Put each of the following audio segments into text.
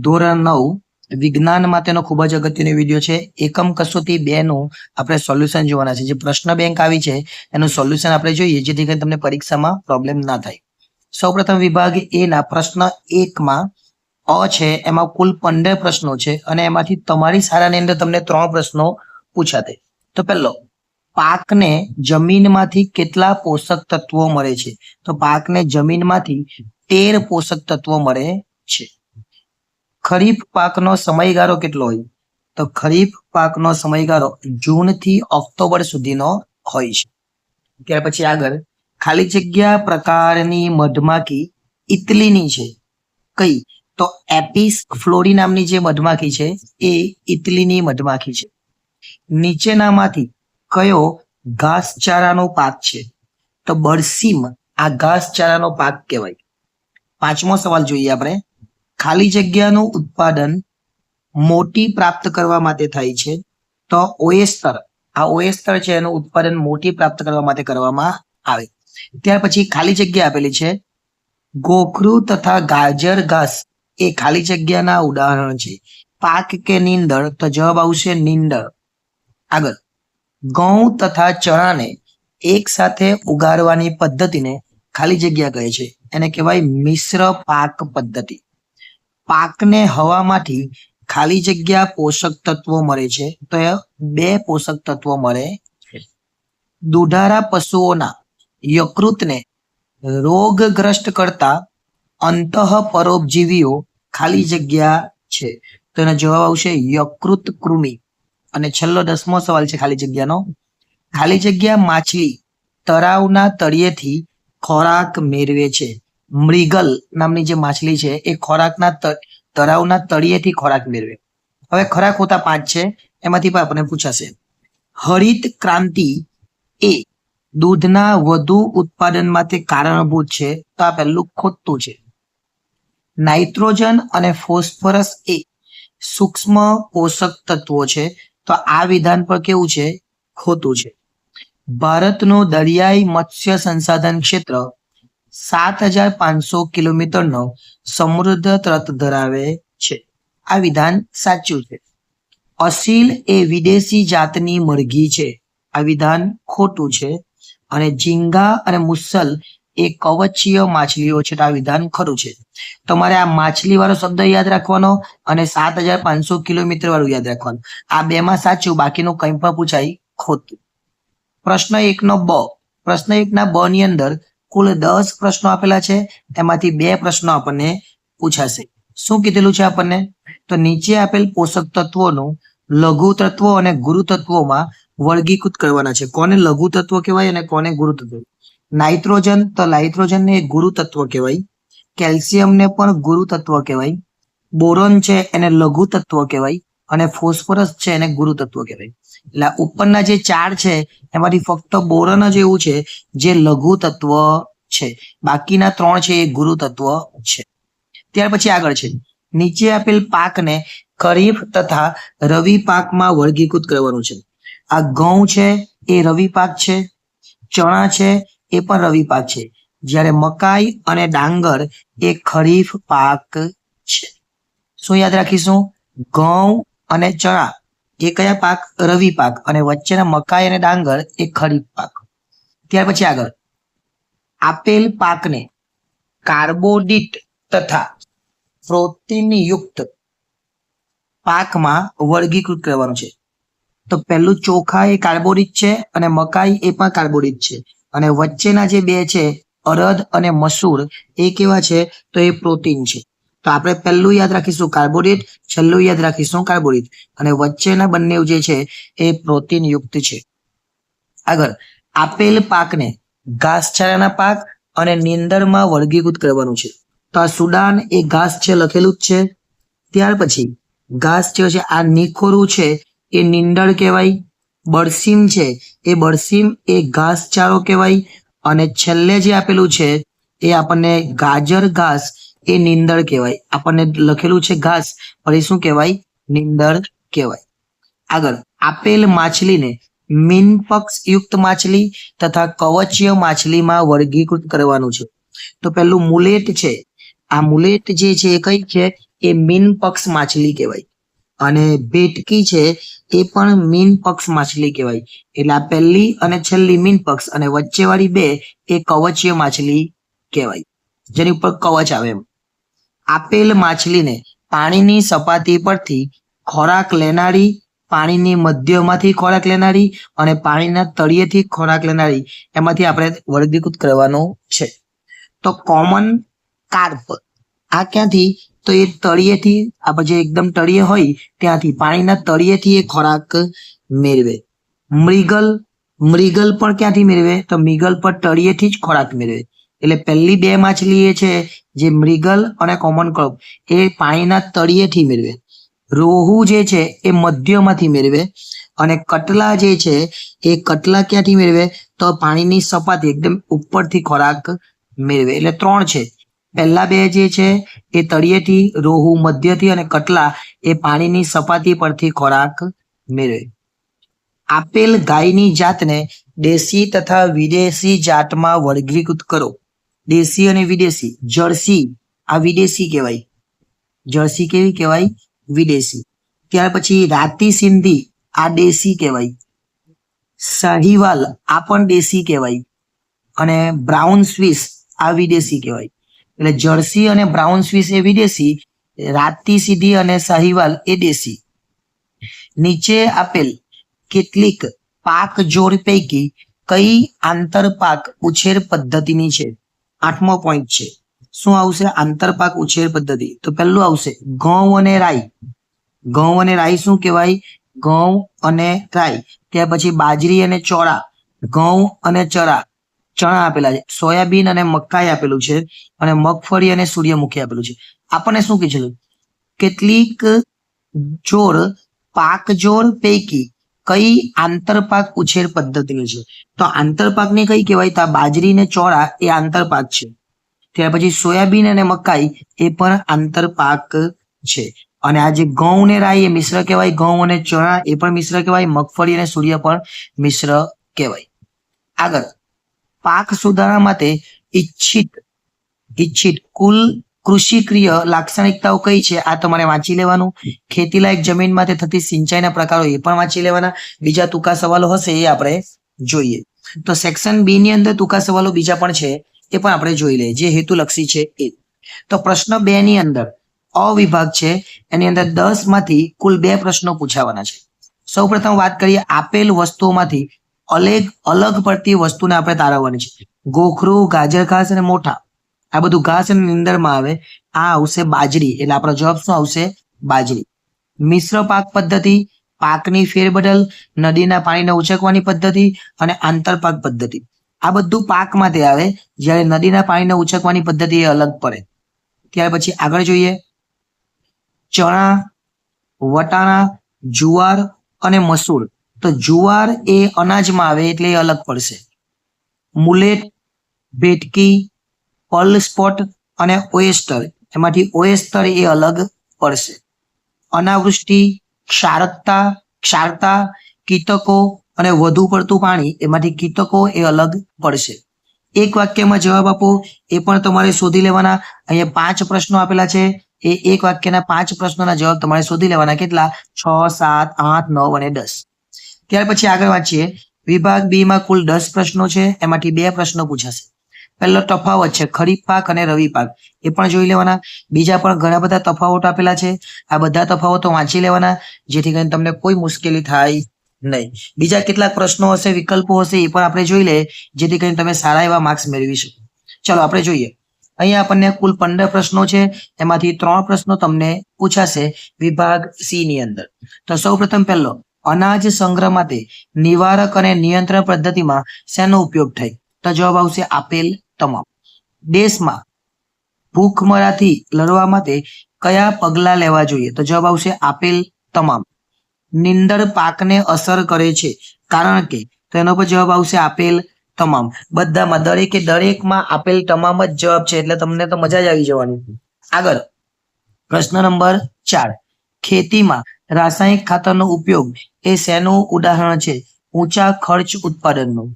ધોરણ નવ, વિજ્ઞાન માટેનો ખૂબ જ અગત્યનો વીડિયો છે. એકમ કસોટી બે નું આપણે સોલ્યુશન જોવાના છે. જે પ્રશ્ન બેંક આવી છે, એનું સોલ્યુશન આપણે જોઈએ, જેથી કરીને તમને પરીક્ષામાં પ્રોબ્લેમ ના થાય. સૌપ્રથમ વિભાગ એ ના પ્રશ્ન એકમાં અ છે, એમાં કુલ પંદર પ્રશ્નો છે અને એમાંથી તમારી શાળાની અંદર તમને ત્રણ પ્રશ્નો પૂછાતે તો પહેલો, પાકને જમીનમાંથી કેટલા પોષક તત્વો મળે છે? તો પાકને જમીનમાંથી તેર પોષક તત્વો મળે છે. ખરીફ પાકનો સમયગાળો કેટલો હોય? તો ખરીફ પાકનો સમયગાળો જૂનથી ઓક્ટોબર સુધીનો હોય છે. ત્યાર પછી આગળ, ખાલી જગ્યા પ્રકારની મધમાખી ઇટલીની છે. કઈ? તો એપિસ ફ્લોરી નામની જે મધમાખી છે, એ ઇટલીની મધમાખી છે. નીચેનામાંથી કયો ઘાસચારાનો પાક છે? તો બરસીમ, આ ઘાસચારાનો પાક કહેવાય. પાંચમો સવાલ જોઈએ આપણે. ખાલી જગ્યાનું ઉત્પાદન મોટી પ્રાપ્ત કરવા માટે થાય છે, તો ઓએસ્તર આ ઓએસ્તર છે એનું ઉત્પાદન મોટી પ્રાપ્ત કરવા માટે કરવામાં આવે. ત્યાર પછી ખાલી જગ્યા આપેલી છે, ગોખરું તથા ગાજર ઘાસ, એ ખાલી જગ્યાના ઉદાહરણ છે. પાક કે નીંદર તો જવાબ આવશે નીંદર આગળ, ઘઉં તથા ચણાને એક સાથે ઉગાડવાની પદ્ધતિને ખાલી જગ્યા કહે છે. એને કહેવાય મિશ્ર પાક પદ્ધતિ. પાકને હવામાંથી ખાલી જગ્યા પોષક તત્વો મળે છે. તો બે પોષક તત્વો મળે દુધારા પશુઓના યકૃતને રોગગ્રસ્ત કરતા અંતઃ પરોપજીવીઓ ખાલી જગ્યા છે. તો એનો જવાબ આવશે યકૃત કૃમિ. અને છેલ્લો દસમો સવાલ છે ખાલી જગ્યાનો. ખાલી જગ્યા માછલી તળાવના તળિયેથી ખોરાક મેળવે છે. મૃગલ નામની જે માછલી છે, એ ખોરાકના તળાવના તળિયેથી ખોરાક મેળવે. હવે ખોરાક હોતા પાંચ છે, એમાંથી પણ આપણને પૂછાશે. હરિત ક્રાંતિ એ દૂધના વધુ ઉત્પાદન માટે કારણભૂત છે, તો આ પહેલું ખોટું છે. નાઇટ્રોજન અને ફોસ્ફરસ એ સૂક્ષ્મ પોષક તત્વો છે, તો આ વિધાન પર કેવું છે? ખોટું છે. ભારતનું દરિયાઈ મત્સ્ય સંસાધન ક્ષેત્ર સાત હજાર પાંચસો કિલોમીટરનો સમૃદ્ધ તટ ધરાવે છે. આ વિધાન સાચું છે. અસીલ એ વિદેશી જાતની મરઘી છે. આ વિધાન ખોટું છે અને ઝીંગા અને મુસલ એ કવચીય માછલીઓ છે. આ વિધાન ખરું છે. તમારે આ માછલી વાળો શબ્દ યાદ રાખવાનો અને સાત હજાર પાંચસો કિલોમીટર વાળું યાદ રાખવાનું. આ બેમાં સાચું, બાકીનું કંઈ પણ પૂછાય ખોટું. પ્રશ્ન એકનો બ. પ્રશ્ન એકના બ ની અંદર કુલ દસ પ્રશ્નો આપેલા છે. એમાંથી બે પ્રશ્નો આપણને પૂછાશે. શું કીધેલું છે આપણને? તો નીચે આપેલ પોષક તત્વોનું લઘુ તત્વો અને ગુરુ તત્વોમાં વર્ગીકૃત કરવાના છે. કોને લઘુ તત્વ કહેવાય અને કોને ગુરુ તત્વ? નાઇટ્રોજન, તો નાઇટ્રોજન ને ગુરુ તત્વ કહેવાય. કેલ્શિયમ ને પણ ગુરુ તત્વ કહેવાય. બોરોન છે એને લઘુ તત્વ કહેવાય. અને ફોસ્ફરસ છે એને ગુરુ તત્વ કહેવાય. એટલે ઉપરના જે ચાર છે, એમાંથી ફક્ત બોરન જ એવું છે, જે લઘુ તત્વ છે. બાકીના ત્રણ છે એ ગુરુ તત્વ છે. ત્યાર પછી આગળ છે. નીચે આપેલ પાકને ખરીફ તથા રવિ પાકમાં વર્ગીકૃત કરવાનું છે. આ ઘઉં છે, એ રવિ પાક છે. ચણા છે, એ પણ રવિ પાક છે. જ્યારે મકાઈ અને ડાંગર એ ખરીફ પાક છે. શું યાદ રાખીશું? ઘઉં અને ચણા. એ કયા પાક? રવિ પાક. અને વચ્ચેના મકાઈ અને ડાંગર એ ખરીફ પાક. ત્યાર પછી આગળ. આપેલ પાકને કાર્બોડિટ તથા પ્રોટીનયુક્ત પાકમાં વર્ગીકૃત કરવાનું છે. તો પહેલું ચોખા એ કાર્બોડિટ છે અને મકાઈ એ પણ કાર્બોડિટ છે. અને વચ્ચેના જે બે છે, અરદ અને મસૂર, એ કેવા છે? તો એ પ્રોટીન છે. તો આપણે પહેલું યાદ રાખીશું કાર્બોરેટ, છેલ્લું યાદ રાખીશું કાર્બોરેટ. અને વચ્ચેના બંને જે છે એ પ્રોટીન યુક્ત છે. આગળ, આપેલ પાકને ઘાસચારાના પાક અને નીંદરમાં વર્ગીકૃત કરવાનું છે. તો આ સુડાન એ ઘાસ છે લખેલું જ છે. ત્યાર પછી, ઘાસ જે છે, આ નિખોરું છે, એ નીંદણ કહેવાય. બરસીમ છે, એ બરસીમ એ ઘાસચારો કહેવાય. અને છેલ્લે જે આપેલું છે, એ આપણને ગાજર ઘાસ એ નિંદળ કહેવાય. આપણને લખેલું છે ઘાસ, પણ એ શું કહેવાય? નિંદળ કહેવાય. આગળ, આપેલ માછલીને મીનપક્ષ યુક્ત માછલી તથા કવચીય માછલીમાં વર્ગીકૃત કરવાનું છે. તો પેલું મુલેટ છે. આ મુલેટ જે છે એ કઈ છે? એ મીનપક્ષ માછલી કહેવાય. અને ભેટકી છે એ પણ મીન પક્ષ માછલી કહેવાય. એટલે આ પહેલી અને છેલ્લી મીન પક્ષ અને વચ્ચેવાળી બે એ કવચીય માછલી કહેવાય. જેની ઉપર કવચ આવે એમ. આપેલ માછલીને પાણીની સપાટી પરથી ખોરાક લેનારી, પાણીની મધ્યમાંથી ખોરાક લેનારી અને પાણીના તળિયેથી ખોરાક લેનારી, એમાંથી આપણે વર્ગીકૃત કરવાનું છે. તો કોમન કાર્પ આ ક્યાંથી? તો એ તળિયેથી આપણે જે એકદમ તળિયે હોય, ત્યાંથી પાણીના તળિયેથી એ ખોરાક મેળવે. મૃગલ મૃગલ પણ ક્યાંથી મેળવે? તો મૃગલ પર તળિયેથી જ ખોરાક મેળવે. એટલે પહેલી બે માછલી એ છે જે મૃગલ અને કોમન ક્રોપ એ પાણીના તળિયેથી મેળવે. રોહુ જે છે એ મધ્યમાંથી મેળવે અને કટલા જે છે એ કટલા ક્યાંથી મેળવે? તો પાણીની સપાટી એકદમ ઉપરથી ખોરાક મેળવે. એટલે ત્રણ છે. પહેલા બે જે છે એ તળિયેથી, રોહુ મધ્યથી અને કટલા એ પાણીની સપાટી પરથી ખોરાક મેળવે. આપેલ ગાયની જાતને દેશી તથા વિદેશી જાતમાં વર્ગીકૃત કરો. દેશી અને વિદેશી. જર્સી, આ વિદેશી કહેવાય. જર્સી કેવી કહેવાય? વિદેશી. ત્યાર પછી રાતી સિંધી, આ દેશી કહેવાય. સાહીવાલ આ પણ દેશી કહેવાય. અને બ્રાઉન સ્વિસ, આ વિદેશી કહેવાય. એટલે જર્સી અને બ્રાઉન સ્વિસ એ વિદેશી, રાતી સીધી અને સાહીવાલ એ દેશી. નીચે આપેલ કેટલીક પાક જોડ પૈકી કઈ આંતરપાક ઉછેર પદ્ધતિની છે? આઠમો પોઈન્ટ છે. શું આવશે? આંતરપાક ઉછેર પદ્ધતિ. તો પહેલું આવશે ઘઉં અને રાઈ. ઘઉં અને રાઈ શું કહેવાય? ઘઉં અને રાઈ. ત્યાર પછી બાજરી અને ચોળા. ઘઉં અને ચરા ચણા આપેલા છે. સોયાબીન અને મકાઈ આપેલું છે અને મગફળી અને સૂર્યમુખી આપેલું છે. આપણને શું કીધેલું કેટલીક પાક જોડ પૈકી કઈ આંતરપાક ઉછેર પદ્ધતિની છે? તો આંતરપાકને કઈ કહેવાય? તો બાજરી ને ચોળા એ આંતરપાક છે. ત્યાર પછી સોયાબીન અને મકાઈ એ પણ આંતરપાક છે. અને આ જે ઘઉં ને રાઈ એ મિશ્ર કહેવાય. ઘઉં અને ચણા એ પણ મિશ્ર કહેવાય. મગફળી અને સૂર્ય પણ મિશ્ર કહેવાય. આગળ, પાક સુધારણા માટે ઈચ્છિત ઈચ્છિત કુલ કૃષિક્રિય લાક્ષણિકતાઓ કઈ છે? આ તમારે વાંચી લેવાનું. ખેતીલાયક જમીન માટે થતી સિંચાઈના પ્રકારો એ પણ વાંચી લેવાના. બીજા ટૂંકા સવાલો હશે એ આપણે જોઈએ. તો સેક્શન બી ની અંદર ટૂંકા સવાલો બીજા પણ છે, એ પણ આપણે જોઈ લઈએ. જે હેતુલક્ષી છે એ. તો પ્રશ્ન બે ની અંદર અ વિભાગ છે. એની અંદર દસમાંથી કુલ બે પ્રશ્નો પૂછાવાના છે. સૌ પ્રથમ વાત કરીએ આપેલ વસ્તુઓમાંથી અલગ અલગ પડતી વસ્તુને આપણે તારવવાની છે. ગોખરું ગાજર ખાસ અને મોઠા આ બધું ઘાસ અને નીંદરમાં આવે, આ આવશે બાજરી. એટલે આપણો જવાબ શું આવશે? બાજરી. મિશ્ર પાક પદ્ધતિ, પાકની ફેરબદલ, નદીના પાણીને ઉછકવાની પદ્ધતિ અને આંતરપાક પદ્ધતિ. આ બધું પાક માટે આવે, જ્યારે નદીના પાણીને ઉછકવાની પદ્ધતિ એ અલગ પડે. ત્યાર પછી આગળ જોઈએ. ચણા, વટાણા, જુવાર અને મસૂર. તો જુવાર એ અનાજમાં આવે એટલે એ અલગ પડશે. મુલેટ, ભેટકી પર્લ સ્પોટ અને ઓએસ્ટર એમાંથી ઓએસ્ટર એ અલગ પડશે. અનાવૃષ્ટિ, ક્ષારકતા, ક્ષારતા, કીટકો અને વધુ પડતું પાણી, એમાંથી કીટકો એ અલગ પડશે. એક વાક્યમાં જવાબ આપો. એ પણ તમારે શોધી લેવાના. અહીંયા પાંચ પ્રશ્નો આપેલા છે. એ એક વાક્યના પાંચ પ્રશ્નોના જવાબ તમારે શોધી લેવાના. કેટલા? છ, સાત, આઠ, નવ અને દસ. ત્યાર પછી આગળ વાંચીએ. વિભાગ બી માં કુલ દસ પ્રશ્નો છે. એમાંથી બે પ્રશ્નો પૂછાશે. પહેલો તફાવત છે, ખરીફ પાક અને રવિ પાક. એ પણ જોઈ લેવાના. બીજા પણ ઘણા બધા તફાવતો આપેલા છે. આ બધા તફાવતો વાંચી લેવાના, જેથી કરીને તમને કોઈ મુશ્કેલી થાય નહીં. બીજા કેટલાક પ્રશ્નો હશે, વિકલ્પો હશે, એ પણ આપણે જોઈ લઈએ, જેથી કરીને તમે સારા એવા માર્ક્સ મેળવી શકો. ચલો, આપણે જોઈએ. અહીંયા આપણને કુલ પંદર પ્રશ્નો છે. એમાંથી ત્રણ પ્રશ્નો તમને પૂછાશે વિભાગ સી ની અંદર. તો સૌ પ્રથમ પહેલો, અનાજ સંગ્રહ માટે નિવારક અને નિયંત્રણ પદ્ધતિમાં શેનો ઉપયોગ થાય? તો જવાબ આવશે આપેલ તમામ. દેશમાં ભૂખમરાથી લડવા માટે કયા પગલા લેવા જોઈએ? તો જવાબ આવશે આપેલ તમામ. નિંદર પાકને અસર કરે છે. કારણ કે, તો એનો પર જવાબ આવશે આપેલ તમામ. બધામાં દરેકે દરેકમાં આપેલ તમામ જ જવાબ છે, એટલે તમને તો મજા જ આવી જવાની. આગળ. પ્રશ્ન નંબર ચાર. ખેતીમાં રાસાયણિક ખાતરનો ઉપયોગ એ શેનું ઉદાહરણ છે? ઊંચા ખર્ચ ઉત્પાદનનું.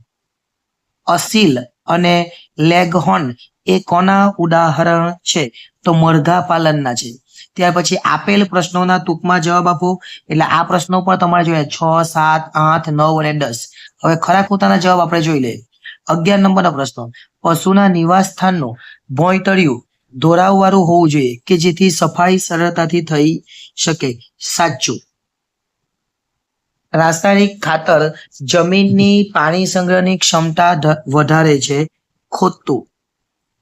અસીલ અને લેગહોર્ન એ કોના ઉદાહરણ છે? તો મરઘા પાલનના છે. ત્યાર પછી આપેલ પ્રશ્નોના ટૂંકમાં જવાબ આપો. એટલે આ પ્રશ્નો પણ તમારે જોઈએ. છ, સાત, આઠ, નવ અને દસ. હવે ખરા ખોટાના જવાબ આપણે જોઈ લઈએ. અગિયાર નંબરનો પ્રશ્ન. પશુના નિવાસ સ્થાનનું ભોંયતળિયું ધોરાવવાળું હોવું જોઈએ કે જેથી સફાઈ સરળતાથી થઈ શકે? સાચું. રાસાયણિક ખાતર જમીનની પાણી સંગ્રહની ક્ષમતા વધારે છે. ખોટું.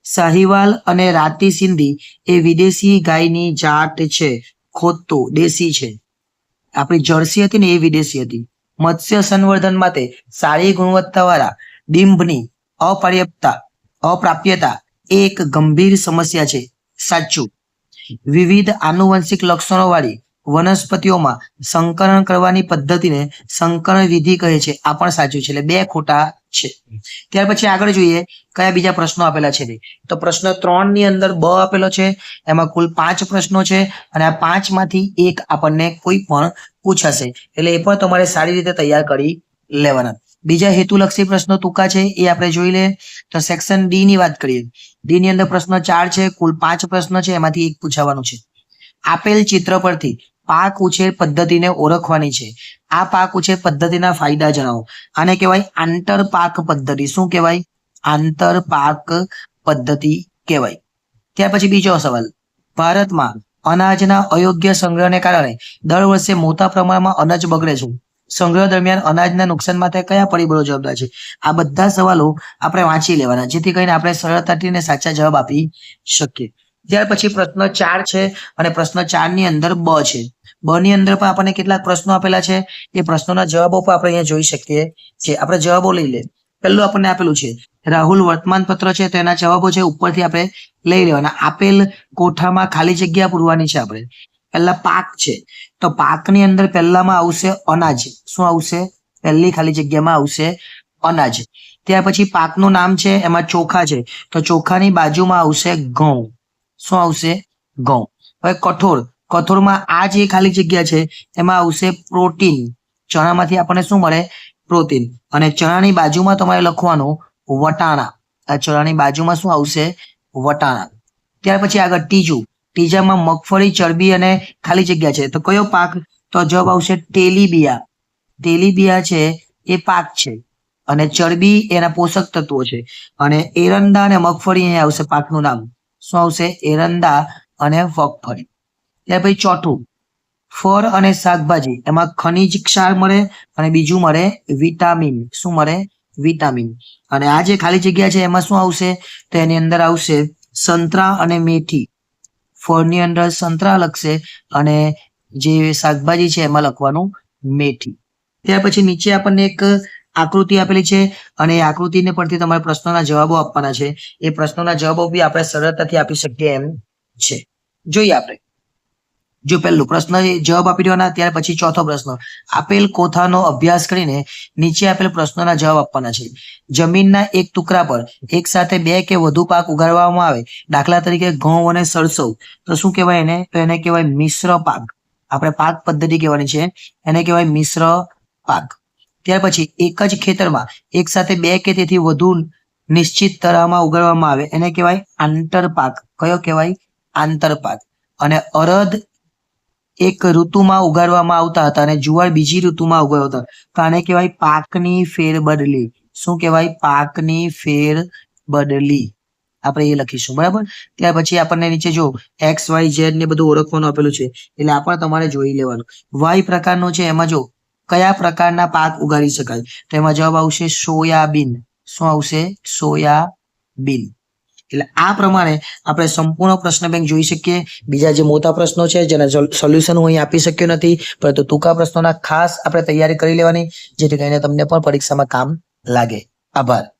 સાહિવાલ અને રાતી સિંધી એ વિદેશી ગાયની જાત છે. ખોટું. દેશી છે. આપણી જર્સી હતી ને એ વિદેશી હતી. મત્સ્ય સંવર્ધન માટે સારી ગુણવત્તાવાળા ડીંભની અપર્યાપ્તતા, અપ્રાપ્યતા એક ગંભીર સમસ્યા છે. સાચું. વિવિધ આનુવંશિક લક્ષણો વાળી વનસ્પતિઓમાં સંકરણ કરવાની પદ્ધતિને સંકરણ વિધિ કહે છે. આ પણ સાચું છે. એટલે બે ખોટા છે. ત્યાર પછી આગળ જોઈએ કયા બીજા પ્રશ્નો આપેલા છે. તો પ્રશ્ન ત્રણની અંદર બ આપેલો છે. એમાં કુલ પાંચ પ્રશ્નો છે અને આ પાંચમાંથી એક આપણને કોઈ પણ પૂછાશે. એટલે એ પણ તમારે સારી રીતે તૈયાર કરી લેવાના. બીજા હેતુલક્ષી પ્રશ્નો ટૂંકા છે. એ આપણે જોઈ લે તો સેક્શન ડી ની વાત કરીએ. ડી ની અંદર પ્રશ્ન ચાર છે. કુલ પાંચ પ્રશ્ન છે. એમાંથી એક પૂછાવાનું છે. આપેલ ચિત્ર પરથી પાક ઉછેર પદ્ધતિને ઓળખવાની છે. આ પાક ઉછેર પદ્ધતિના ફાયદા જણાવો. આને કહેવાય આંતર પાક પદ્ધતિ. શું કહેવાય? આંતર પાક પદ્ધતિ કહેવાય. ત્યાર પછી બીજો સવાલ. ભારતમાં અનાજના અયોગ્ય સંગ્રહને કારણે દર વર્ષે મોટા પ્રમાણમાં અનાજ બગડે છે. સંગ્રહ દરમિયાન અનાજના નુકસાન માટે કયા પરિબળો જવાબદાર છે? આ બધા સવાલો આપણે વાંચી લેવાના, જેથી કરીને આપણે સરળતાથી સાચા જવાબ આપી શકીએ. ત્યાર પછી પ્રશ્ન ચાર છે અને પ્રશ્ન ચારની અંદર બ છે. બ ની અંદર પણ આપણને કેટલાક પ્રશ્નો આપેલા છે. એ પ્રશ્નોના જવાબો પણ આપણે અહીંયા જોઈ શકીએ છીએ. આપણે જવાબો લઈ લે પહેલું આપણને આપેલું છે. રાહુલ વર્તમાન પત્ર છે તેના જવાબો છે ઉપરથી આપણે લઈ લેવાના. આપેલ કોઠામાં ખાલી જગ્યા પૂરવાની છે આપણે. પહેલા પાક છે. તો પાકની અંદર પહેલામાં આવશે અનાજ. શું આવશે? પહેલી ખાલી જગ્યામાં આવશે અનાજ. ત્યાર પછી પાકનું નામ છે, એમાં ચોખા છે. તો ચોખાની બાજુમાં આવશે ઘઉં. શું આવશે? ઘઉં. હવે કઠોળ. કઠોળમાં આ જે ખાલી જગ્યા છે, એમાં આવશે પ્રોટીન. ચણામાંથી આપણને શું મળે? પ્રોટીન. અને ચણાની બાજુમાં તમારે લખવાનું વટાણા. આ ચણાની બાજુમાં શું આવશે? વટાણા. ત્યાર પછી આગળ ત્રીજું. ત્રીજામાં મગફળી, ચરબી અને ખાલી જગ્યા છે. તો કયો પાક? તો જવાબ આવશે તેલીબિયા. તેલીબિયા છે, એ પાક છે. અને ચરબી એના પોષક તત્વો છે. અને એરંડા અને મગફળી આવશે પાકનું નામ. શું આવશે? એરંડા અને મગફળી ત્યાર પછી ચોથું. ફળ અને શાકભાજી. એમાં ખનિજ ક્ષાર મળે અને બીજું મળે વિટામિન. શું મળે? વિટામિન. અને આ જે ખાલી જગ્યા છે, એમાં શું આવશે? તો એની અંદર આવશે સંતરા અને મેથી. ફળની અંદર સંતરા લખશે અને જે શાકભાજી છે, એમાં લખવાનું મેથી. ત્યાર પછી નીચે આપણને એક આકૃતિ આપેલી છે અને એ આકૃતિને પરથી તમારે પ્રશ્નોના જવાબો આપવાના છે. એ પ્રશ્નોના જવાબો બી આપણે સરળતાથી આપી શકીએ એમ છે. જોઈએ આપણે. જો પહેલું પ્રશ્ન જવાબ આપી દેવાના, ત્યાર પછી ચોથો પ્રશ્ન. આપેલ કોથાનો અભ્યાસ કરીને નીચે આપેલ પ્રશ્નોના જવાબ આપવાના છે. જમીનના એક ટુકડા પર એક સાથે બે કે વધુ પાક ઉગાડવામાં આવે, દાખલા તરીકે ઘઉં અને સરસવ, તો શું કહેવાય એને? તો એને કહેવાય મિશ્ર પાક. આપણે પાક પદ્ધતિ કહેવાની છે. એને કહેવાય મિશ્ર પાક. ત્યાર પછી એક જ ખેતરમાં એક સાથે બે કે તેથી વધુ નિશ્ચિત તરામાં ઉગાડવામાં આવે. એને કહેવાય આંતરપાક. કયો કહેવાય? આંતરપાક. અને અરદ એક ઋતુમાં ઉગાડવામાં આવતા હતા અને જુવાર બીજી ઋતુમાં ઉગાડતા હતા. તો આને કહેવાય પાકની ફેરબદલી. શું કહેવાય? પાકની ફેરબદલી. આપણે એ લખીશું. બરાબર? ત્યાર પછી આપણને નીચે જો એક્સ, વાય, ઝેડ ને બધું ઓળખવાનું આપેલું છે. એટલે આ પણ તમારે જોઈ લેવાનું. વાય પ્રકારનો છે. એમાં જો કયા પ્રકારના પાક ઉગાડી શકાય? તો એમાં જવાબ આવશે સોયાબીન. શું આવશે? સોયાબીન. એટલે આ પ્રમાણે આપણે સંપૂર્ણ પ્રશ્ન બેંક જોઈ શકીએ. બીજા જે મોટા પ્રશ્નો છે, જેના સોલ્યુશન હું અહીં આપી શક્યો નથી, પરંતુ ટૂંકા પ્રશ્નોના ખાસ આપણે તૈયારી કરી લેવાની, જેથી કરીને તમને પણ પરીક્ષામાં કામ લાગે. આભાર.